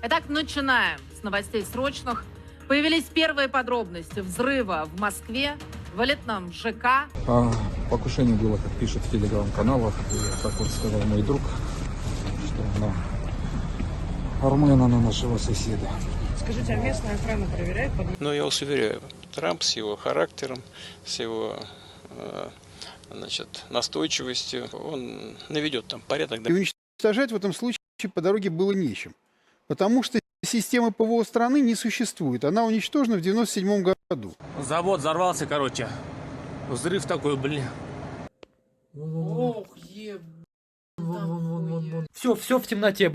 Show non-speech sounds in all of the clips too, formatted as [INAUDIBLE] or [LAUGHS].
Итак, начинаем с новостей срочных. Появились первые подробности взрыва в Москве, в элитном ЖК. А, покушение было, как пишут в телеграм-каналах, и, как вот сказал мой друг, что на Армена, на нашего соседа. Скажите, а местная охрана проверяет под Но я вас уверяю, Трамп с его характером, с его э, значит, настойчивостью, он наведет там порядок. И уничтожать в этом случае по дороге было нечем. Потому что системы ПВО страны не существует. Она уничтожена в 97 году. Завод взорвался, короче. Взрыв такой, блин. Ох, еб... Все, все в темноте.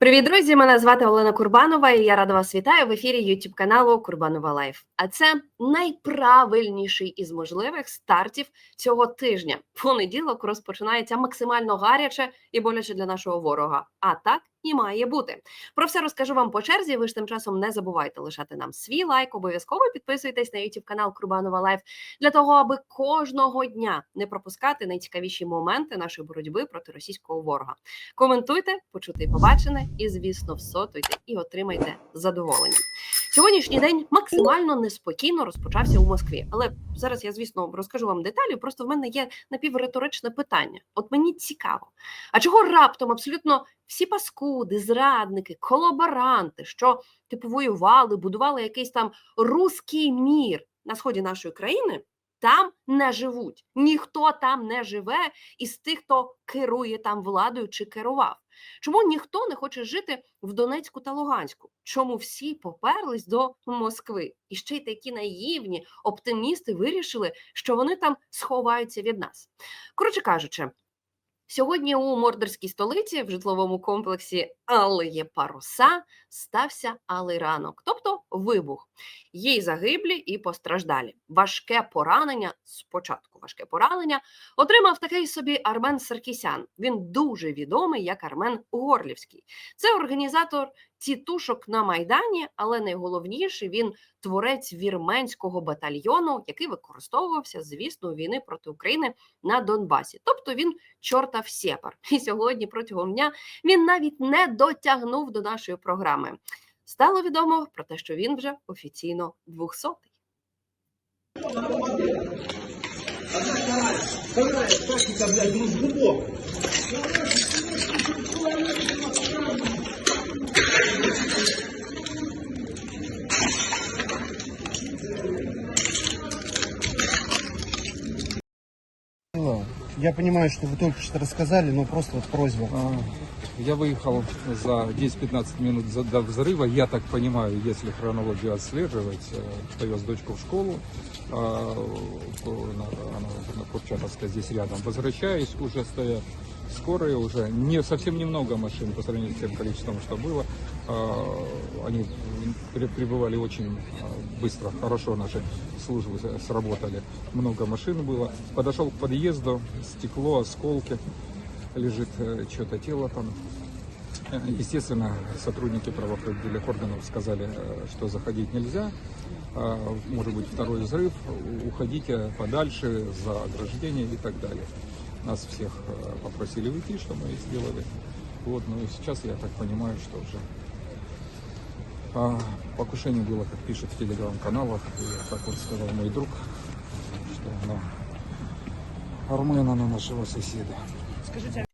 Привіт, друзі! Мене звати Олена Курбанова, і я рада вас вітаю в ефірі YouTube каналу Курбанова Лайф. А це найправильніший із можливих стартів цього тижня. Понеділок розпочинається максимально гаряче і боляче для нашого ворога. А так і має бути. Про все розкажу вам по черзі. Ви ж тим часом не забувайте лишати нам свій лайк. Обов'язково підписуйтесь на YouTube канал Курбанова Лайф для того, аби кожного дня не пропускати найцікавіші моменти нашої боротьби проти російського ворога. Коментуйте, почути і побачене, і звісно, всотуйте і отримайте задоволення. Сьогоднішній день максимально неспокійно розпочався у Москві. Але зараз я, звісно, розкажу вам деталі. Просто в мене є напівриторичне питання. От мені цікаво, а чого раптом абсолютно всі паскуди, зрадники, колаборанти, що типу воювали, будували якийсь там руський мір на сході нашої країни, там не живуть. Ніхто там не живе із тих, хто керує там владою чи керував. Чому ніхто не хоче жити в Донецьку та Луганську? Чому всі поперлись до Москви? І ще й такі наївні оптимісти вирішили, що вони там сховаються від нас. Коротше кажучи, сьогодні у мордорській столиці в житловому комплексі Алеє Паруса стався алий ранок, тобто вибух. Є загиблі і постраждалі. Важке поранення спочатку важке поранення отримав такий собі Армен Саркісян. Він дуже відомий як Армен Горлівський. Це організатор тітушок на майдані, але найголовніше він творець вірменського батальйону, який використовувався, звісно, війни проти України на Донбасі. Тобто він чортав сєпар. І сьогодні протягом дня він навіть не дотягнув до нашої програми. Стало відомо про те, що він вже офіційно 200-й. Я понимаю, что вы только что рассказали, но просто вот просьба. А, Я выехал за 10-15 минут до взрыва. Я так понимаю, если хронологию отслеживать, повез дочку в школу, а, в- на, она Курчатовской здесь рядом. Возвращаюсь, уже стоят скорые, уже не совсем немного машин по сравнению с тем количеством, что было. А, Они при- прибывали очень а, быстро, хорошо наши службы сработали. Много машин было. Подошел к подъезду, стекло, осколки лежит э, что-то тело там. Э, Естественно, сотрудники правоохранительных органов сказали, э, что заходить нельзя. Может быть второй взрыв, уходите подальше за ограждение и так далее. Нас всех попросили уйти, что мы и сделали. Вот, ну и сейчас я так понимаю, что уже покушение было, как пишут в телеграм-каналах, как вот сказал мой друг, что на Армена, на нашего соседа. Скажите,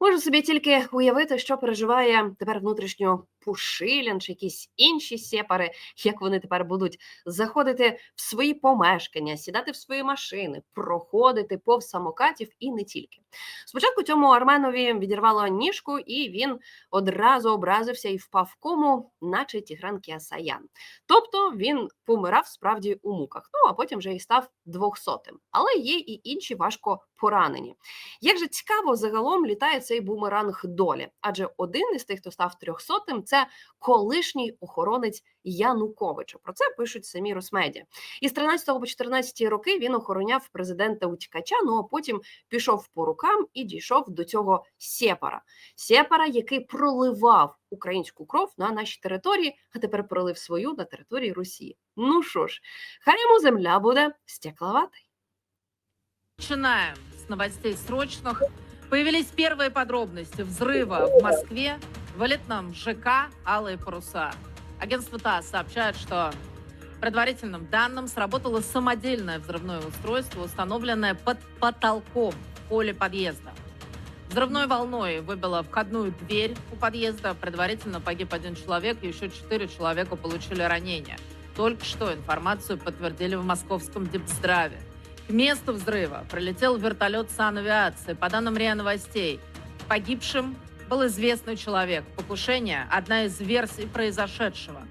Можу собі тільки уявити, що переживає тепер внутрішньо Пушилян чи якісь інші сепари, як вони тепер будуть заходити в свої помешкання, сідати в свої машини, проходити повз самокатів і не тільки. Спочатку цьому Арменові відірвало ніжку, і він одразу образився і впав в кому, наче Тігран Кіасаян. Тобто він помирав справді у муках. Ну а потім вже і став двохсотим. Але є і інші важко поранені. Як же цікаво загалом літає цей бумеранг долі, адже один із тих, хто став трьохсотим, це колишній охоронець Януковича. Про це пишуть самі Росмедіа. Із 13 по 14 роки він охороняв президента утікача. Ну а потім пішов по рукам і дійшов до цього сепара. Сепара, який проливав українську кров на нашій території, а тепер пролив свою на території Росії. Ну що ж, хай йому земля буде стекловата. Начинаем с новостей срочных. Появились первые подробности взрыва в Москве В элитном ЖК «Алые паруса». Агентство ТАСС сообщает, что предварительным данным сработало самодельное взрывное устройство, установленное под потолком в поле подъезда. Взрывной волной выбило входную дверь у подъезда. Предварительно погиб один человек, еще четыре человека получили ранения. Только что информацию подтвердили в московском Депздраве. К месту взрыва прилетел вертолет санавиации. По данным РИА Новостей, погибшим был известный человек. Покушение – одна из версий произошедшего.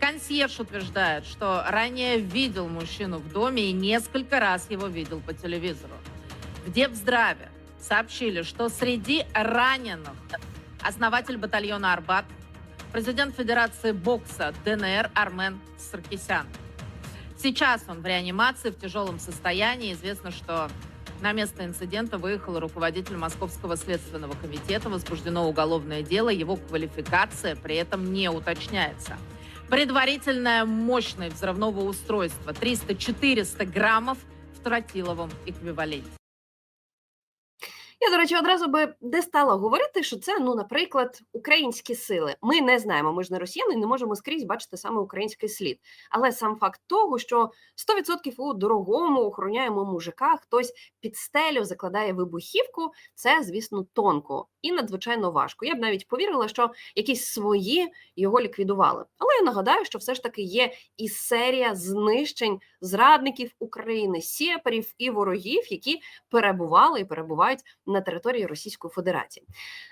Консьерж утверждает, что ранее видел мужчину в доме и несколько раз его видел по телевизору. В Депздраве сообщили, что среди раненых основатель батальона «Арбат», президент Федерации бокса ДНР Армен Саркисян. Сейчас он в реанимации в тяжелом состоянии. Известно, что на место инцидента выехал руководитель Московского следственного комитета. Возбуждено уголовное дело. Его квалификация при этом не уточняется. Предварительная мощность взрывного устройства 300-400 граммов в тротиловом еквіваленті. Я, до речі, одразу би де стала говорити, що це, ну, наприклад, українські сили. Ми не знаємо, ми ж не росіяни, не можемо скрізь бачити саме український слід. Але сам факт того, що 100% у дорогому охороняємо мужика, хтось під стелю закладає вибухівку, це, звісно, тонко і надзвичайно важко. Я б навіть повірила, що якісь свої його ліквідували. Але я нагадаю, що все ж таки є і серія знищень зрадників України, сєпарів і ворогів, які перебували і перебувають на території Російської Федерації.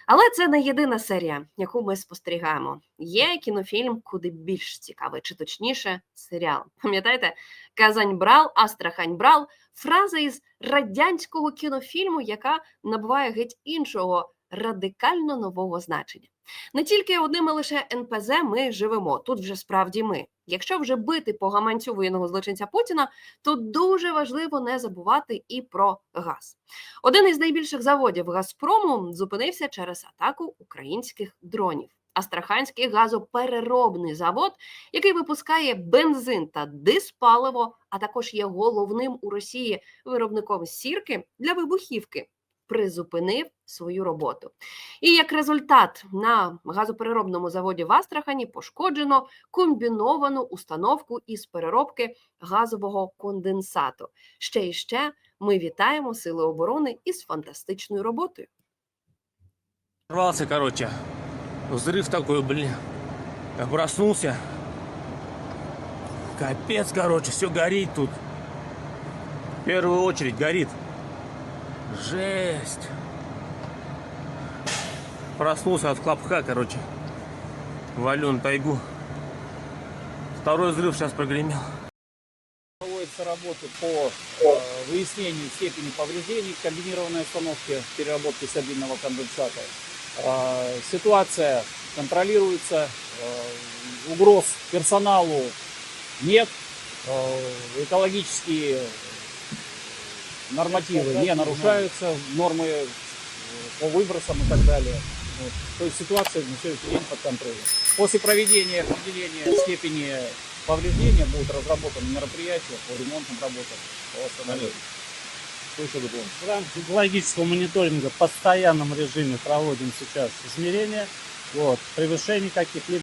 Але це не єдина серія, яку ми спостерігаємо. Є кінофільм куди більш цікавий, чи точніше, серіал. Пам'ятаєте, Казань брал, Астрахань брал фраза із радянського кінофільму, яка набуває геть іншого радикально нового значення. Не тільки одними лише НПЗ ми живемо. Тут вже справді ми. Якщо вже бити по гаманцю воєнного злочинця Путіна, то дуже важливо не забувати і про газ. Один із найбільших заводів Газпрому зупинився через атаку українських дронів. Астраханський газопереробний завод, який випускає бензин та диспаливо, а також є головним у Росії виробником сірки для вибухівки, призупинив свою роботу. І як результат на газопереробному заводі в Астрахані пошкоджено комбіновану установку із переробки газового конденсату. Ще і ще ми вітаємо Сили оборони із фантастичною роботою. Рвался, короче. Взрыв такой, блин. Я проснулся. Капец, короче, все горит тут. В первую очередь горит. Жесть. Проснулся от хлопка, короче. Валю на тайгу. Второй взрыв сейчас прогремел. Проводятся работы по э, выяснению степени повреждений комбинированной установки переработки сабельного конденсата. Э, Ситуация контролируется, э, угроз персоналу нет, э, экологические нормативы не нарушаются, нормы э, по выбросам и так далее. Вот. То есть ситуация на сегодняшний день под контролем. После проведения определения степени повреждения будут разработаны мероприятия по ремонтным работам, по восстановлению. Что еще дополнить? В рамках экологического мониторинга в постоянном режиме проводим сейчас измерения. Вот, превышений каких-либо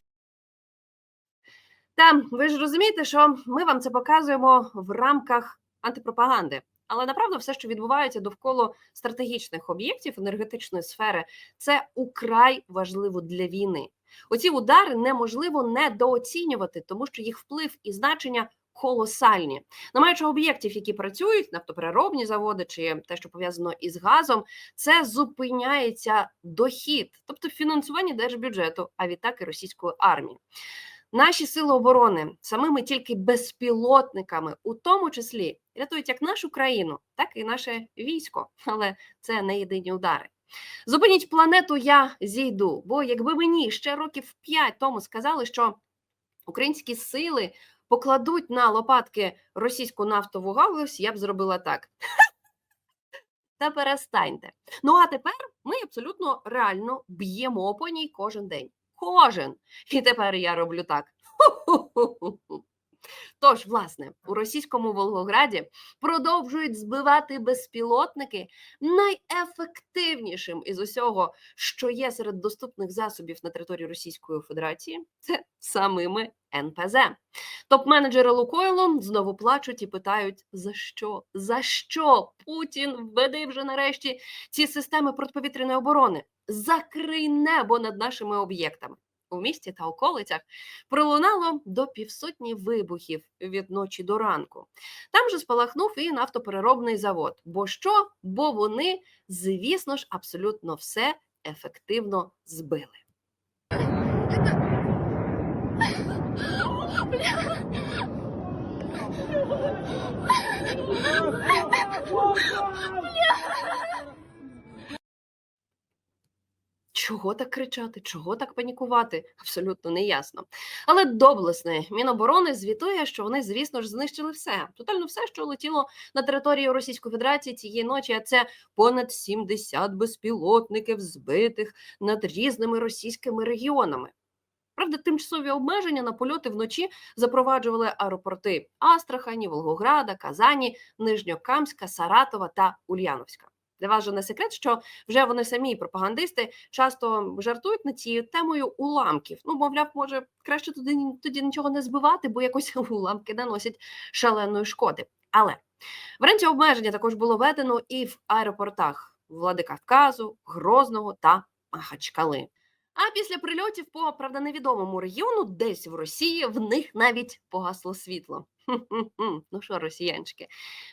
Та ви ж розумієте, що ми вам це показуємо в рамках антипропаганди. Але направду все, що відбувається довкола стратегічних об'єктів енергетичної сфери, це украй важливо для війни. Оці удари неможливо недооцінювати, тому що їх вплив і значення колосальні. Не маючи об'єктів, які працюють, нафтопереробні заводи чи те, що пов'язано із газом, це зупиняється дохід, тобто фінансування держбюджету, а відтак і російської армії. Наші сили оборони самими тільки безпілотниками, у тому числі, рятують як нашу країну, так і наше військо. Але це не єдині удари. Зупиніть планету, я зійду. Бо якби мені ще років п'ять тому сказали, що українські сили покладуть на лопатки російську нафтову галузь, я б зробила так. Та перестаньте. Ну а тепер ми абсолютно реально б'ємо по ній кожен день. Кожен. І тепер я роблю так. Тож, власне, у російському Волгограді продовжують збивати безпілотники найефективнішим із усього, що є серед доступних засобів на території Російської Федерації, це самими НПЗ. Топ-менеджери Лукойлу знову плачуть і питають: за що? За що Путін введи вже нарешті ці системи протиповітряної оборони? Закрий небо над нашими об'єктами. У місті та околицях пролунало до півсотні вибухів від ночі до ранку. Там же спалахнув і нафтопереробний завод. Бо що? Бо вони, звісно ж, абсолютно все ефективно збили. Чого так кричати? Чого так панікувати? Абсолютно неясно. Але доблесне Міноборони звітує, що вони, звісно ж, знищили все. Тотально все, що летіло на територію Російської Федерації цієї ночі. А це понад 70 безпілотників, збитих над різними російськими регіонами. Правда, тимчасові обмеження на польоти вночі запроваджували аеропорти Астрахані, Волгограда, Казані, Нижньокамська, Саратова та Ульяновська. Для вас же не секрет, що вже вони самі пропагандисти часто жартують над цією темою уламків. Ну, мовляв, може, краще туди тоді нічого не збивати, бо якось [LAUGHS] уламки наносять шаленої шкоди. Але варіанті обмеження також було введено і в аеропортах Владикавказу, Грозного та Махачкали. А після прильотів по правда невідомому регіону, десь в Росії, в них навіть погасло світло. [LAUGHS] Ну що, росіянчики,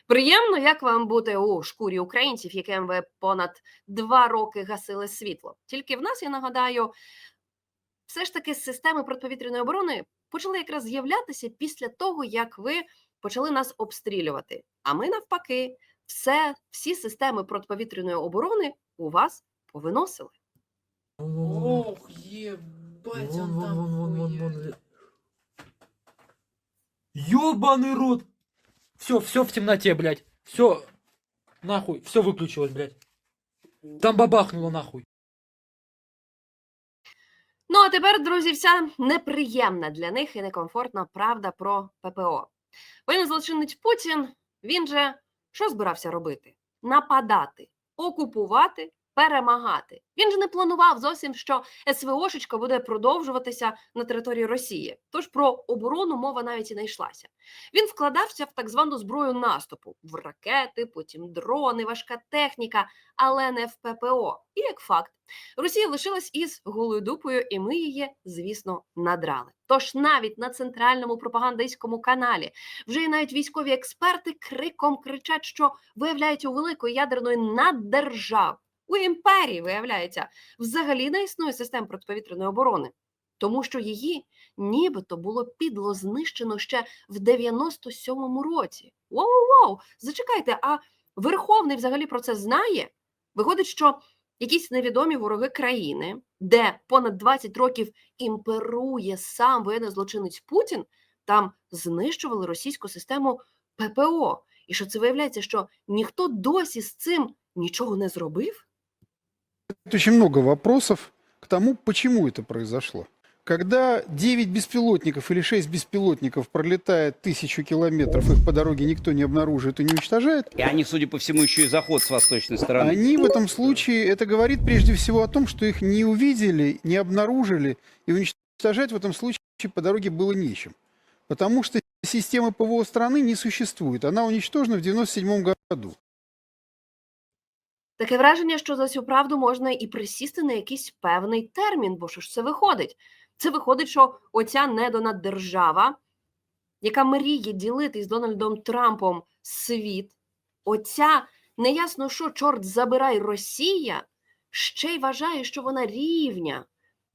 приємно, як вам бути у шкурі українців, яким ви понад два роки гасили світло. Тільки в нас, я нагадаю, все ж таки системи протиповітряної оборони почали якраз з'являтися після того, як ви почали нас обстрілювати. А ми навпаки, все, всі системи протиповітряної оборони у вас повиносили. Ох, ебать, он там. Ёбаный рот! Все, все в темноте, блядь. Все, нахуй, все выключилось, блядь. Там бабахнуло нахуй. Ну а тепер, друзі, вся неприємна для них і некомфортна правда про ППО. Воєнний злочинець Путін, він же що збирався робити? Нападати, окупувати, перемагати. Він же не планував зовсім, що СВОшечка буде продовжуватися на території Росії. Тож про оборону мова навіть і не йшлася. Він вкладався в так звану зброю наступу: в ракети, потім дрони, важка техніка, але не в ППО. І як факт, Росія лишилась із голою дупою, і ми її, звісно, надрали. Тож навіть на центральному пропагандистському каналі вже і навіть військові експерти криком кричать, що виявляється у великої ядерної наддержав у імперії, виявляється, взагалі не існує систем протиповітряної оборони, тому що її нібито було підло знищено ще в 97-му році. Воу-воу, зачекайте, а Верховний взагалі про це знає? Виходить, що якісь невідомі вороги країни, де понад 20 років імперує сам воєнний злочинець Путін, там знищували російську систему ППО. І що це виявляється, що ніхто досі з цим нічого не зробив? Очень много вопросов к тому, почему это произошло. Когда 9 беспилотников или 6 беспилотников пролетает тысячу километров, их по дороге никто не обнаруживает и не уничтожает, И они, судя по всему, еще и заход с восточной стороны. они в этом случае, это говорит прежде всего о том, что их не увидели, не обнаружили, и уничтожать в этом случае по дороге было нечем. Потому что системы ПВО страны не существует. Она уничтожена в 97 году. Таке враження, що за цю правду можна і присісти на якийсь певний термін, бо що ж це виходить? Це виходить, що оця недонаддержава, яка мріє ділити з Дональдом Трампом світ, оця неясно, що чорт забирай Росія, ще й вважає, що вона рівня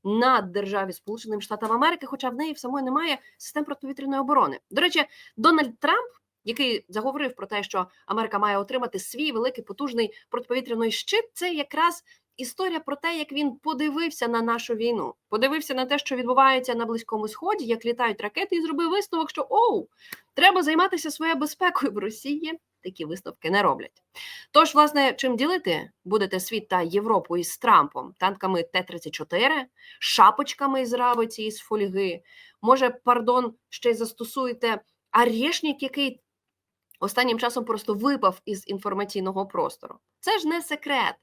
над державі Сполученим Штатам Америки, хоча в неї в самої немає систем протиповітряної оборони. До речі, Дональд Трамп який заговорив про те, що Америка має отримати свій великий потужний протиповітряний щит, це якраз історія про те, як він подивився на нашу війну, подивився на те, що відбувається на близькому сході, як літають ракети, і зробив висновок, що оу, треба займатися своєю безпекою в Росії. Такі висновки не роблять. Тож, власне, чим ділити будете світ та Європу із Трампом, танками Т-34, шапочками із рабиці із фольги. Може, пардон, ще й застосуєте Арешник, який останнім часом просто випав із інформаційного простору. Це ж не секрет,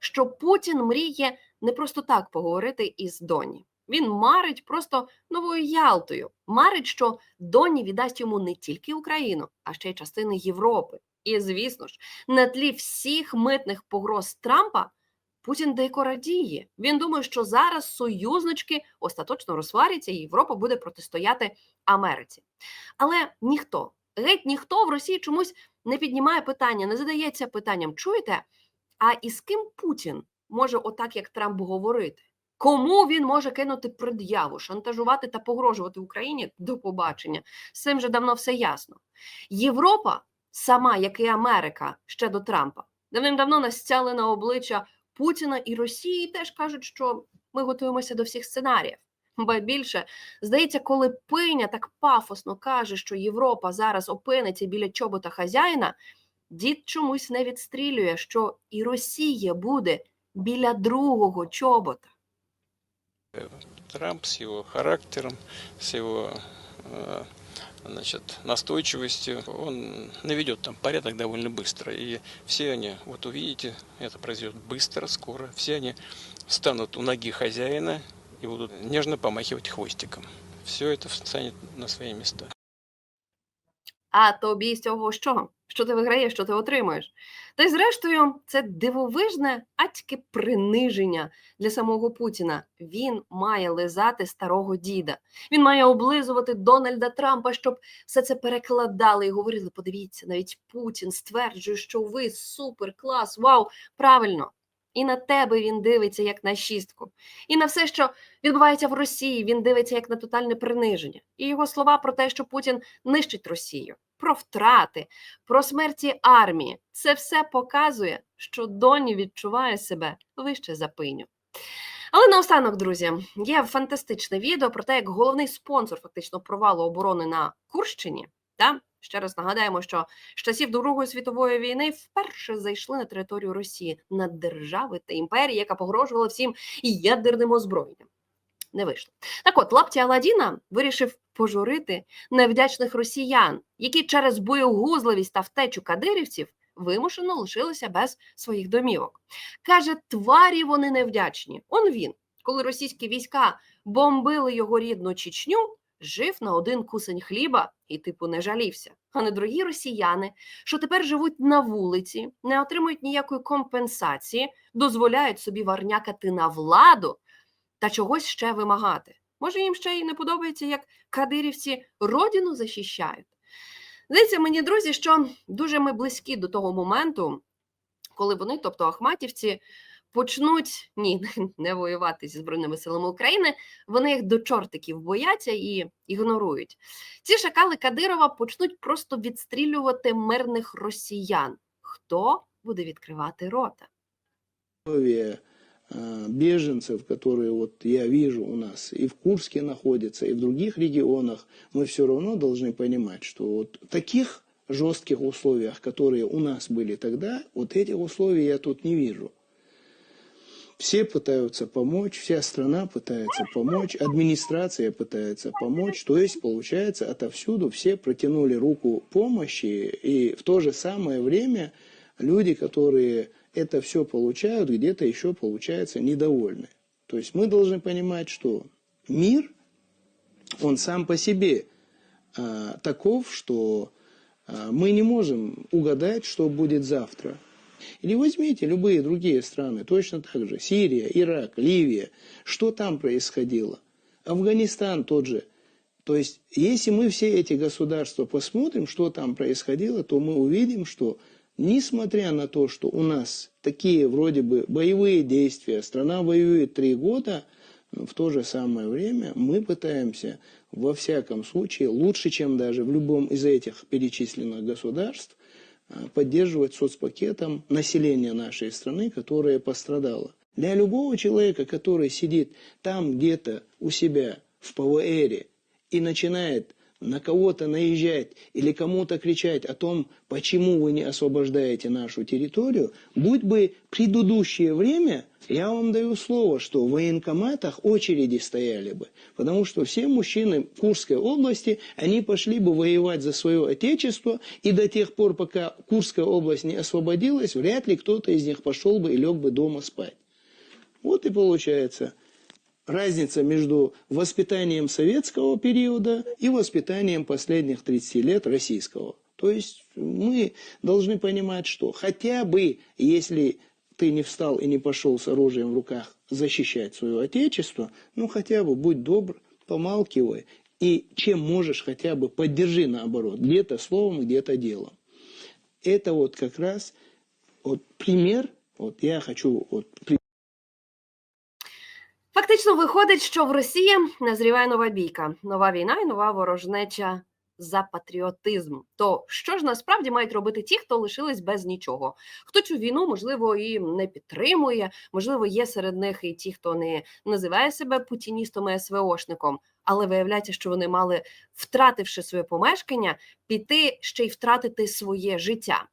що Путін мріє не просто так поговорити із Доні. Він марить просто новою Ялтою. Марить, що Доні віддасть йому не тільки Україну, а ще й частини Європи. І, звісно ж, на тлі всіх митних погроз Трампа Путін дико радіє. Він думає, що зараз союзнички остаточно розсваряться, і Європа буде протистояти Америці. Але ніхто, геть ніхто в Росії чомусь не піднімає питання, не задається питанням: чуєте? А із ким Путін може, отак як Трамп говорити? Кому він може кинути пред'яву, шантажувати та погрожувати Україні до побачення? З цим вже давно все ясно. Європа, сама як і Америка ще до Трампа, давним-давно настяли на обличчя Путіна і Росії, і теж кажуть, що ми готуємося до всіх сценаріїв. Ба більше, здається, коли пиня так пафосно каже, що Європа зараз опиниться біля чобота хазяїна, дід чомусь не відстрілює, що і Росія буде біля другого чобота. Трамп с его характером, с его э, значит, настойчивостью, он наведет там порядок довольно быстро. И все они, вот увидите, это произойдет быстро, скоро. Все они встанут у ноги хозяина и будут нежно помахивать хвостиком. Все это встанет на свои места. А тобі з цього що? Що ти виграєш, що ти отримуєш? Та й зрештою, це дивовижне атьке приниження для самого Путіна. Він має лизати старого діда. Він має облизувати Дональда Трампа, щоб все це перекладали і говорили: подивіться, навіть Путін стверджує, що ви супер, клас, вау, правильно. І на тебе він дивиться як на шістку. І на все, що відбувається в Росії, він дивиться як на тотальне приниження. І його слова про те, що Путін нищить Росію, про втрати, про смерті армії. Це все показує, що Доні відчуває себе вище за пиню. Але наостанок, друзі, є фантастичне відео про те, як головний спонсор фактично провалу оборони на Курщині. Та ще раз нагадаємо, що з часів Другої світової війни вперше зайшли на територію Росії на держави та імперії, яка погрожувала всім ядерним озброєнням. Не вийшло. Так от, лапті Аладдіна вирішив пожурити невдячних росіян, які через боєгузливість та втечу кадирівців вимушено лишилися без своїх домівок. Каже, тварі вони невдячні. Он він, коли російські війська бомбили його рідну Чечню, жив на один кусень хліба і, типу, не жалівся. А не дорогі росіяни, що тепер живуть на вулиці, не отримують ніякої компенсації, дозволяють собі варнякати на владу та чогось ще вимагати. Може, їм ще й не подобається, як кадирівці родину захищають. Здається мені, друзі, що дуже ми близькі до того моменту, коли вони, тобто Ахматівці, почнуть ні, [LAUGHS] не воювати зі Збройними силами України, вони їх до чортиків бояться і ігнорують. Ці шакали Кадирова почнуть просто відстрілювати мирних росіян. Хто буде відкривати рота? условия э, беженцев, которые вот я вижу у нас и в Курске находятся, и в других регионах, мы все равно должны понимать, что вот в таких жестких условиях, которые у нас были тогда, вот этих условий я тут не вижу. Все пытаются помочь, вся страна пытается помочь, администрация пытается помочь. То есть, получается, отовсюду все протянули руку помощи, и в то же самое время люди, которые это все получают, где-то еще, получается, недовольны. То есть мы должны понимать, что мир, он сам по себе а, таков, что а, мы не можем угадать, что будет завтра. Или возьмите любые другие страны, точно так же, Сирия, Ирак, Ливия, что там происходило? Афганистан тот же. То есть, если мы все эти государства посмотрим, что там происходило, то мы увидим, что несмотря на то, что у нас такие вроде бы боевые действия, страна воюет три года, в то же самое время мы пытаемся во всяком случае, лучше, чем даже в любом из этих перечисленных государств, поддерживать соцпакетом население нашей страны, которое пострадало. Для любого человека, который сидит там где-то у себя в ПВРе и начинает на кого-то наезжать или кому-то кричать о том, почему вы не освобождаете нашу территорию, будь бы предыдущее время, я вам даю слово, что в военкоматах очереди стояли бы. Потому что все мужчины Курской области, они пошли бы воевать за свое отечество, и до тех пор, пока Курская область не освободилась, вряд ли кто-то из них пошел бы и лег бы дома спать. Вот и получается разница между воспитанием советского периода и воспитанием последних 30 лет российского. То есть мы должны понимать, что хотя бы если ты не встал и не пошел с оружием в руках защищать свое отечество, ну хотя бы будь добр, помалкивай. И чем можешь, хотя бы поддержи наоборот, где-то словом, где-то делом. Это вот как раз вот пример, вот я хочу вот Фактично виходить, що в Росії назріває нова бійка, нова війна і нова ворожнеча за патріотизм. То що ж насправді мають робити ті, хто лишились без нічого? Хто цю війну можливо і не підтримує? Можливо, є серед них і ті, хто не називає себе путіністом і СВОшником, але виявляється, що вони мали, втративши своє помешкання, піти ще й втратити своє життя.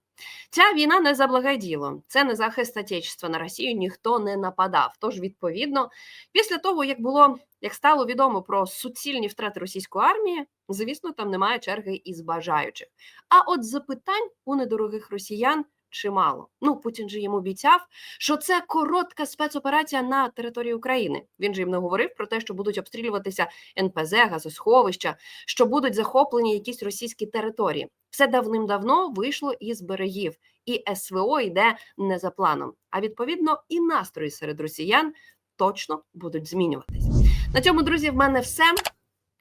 Ця війна не за благе діло, це не захист отечества на Росію. Ніхто не нападав. Тож, відповідно, після того як було як стало відомо про суцільні втрати російської армії, звісно, там немає черги із бажаючих. А от запитань у недорогих росіян чимало. Ну Путін же їм обіцяв, що це коротка спецоперація на території України. Він же їм не говорив про те, що будуть обстрілюватися НПЗ, газосховища, що будуть захоплені якісь російські території. Все давним-давно вийшло із берегів, і СВО йде не за планом. А відповідно, і настрої серед росіян точно будуть змінюватись. На цьому, друзі, в мене все.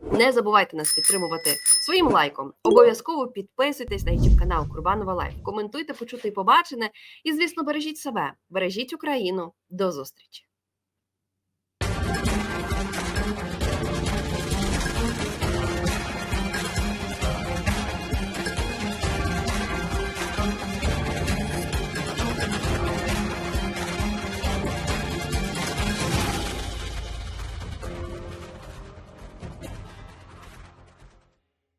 Не забувайте нас підтримувати своїм лайком. Обов'язково підписуйтесь на YouTube канал Курбанова Лайф. Коментуйте, почути і побачене. І, звісно, бережіть себе, бережіть Україну. До зустрічі!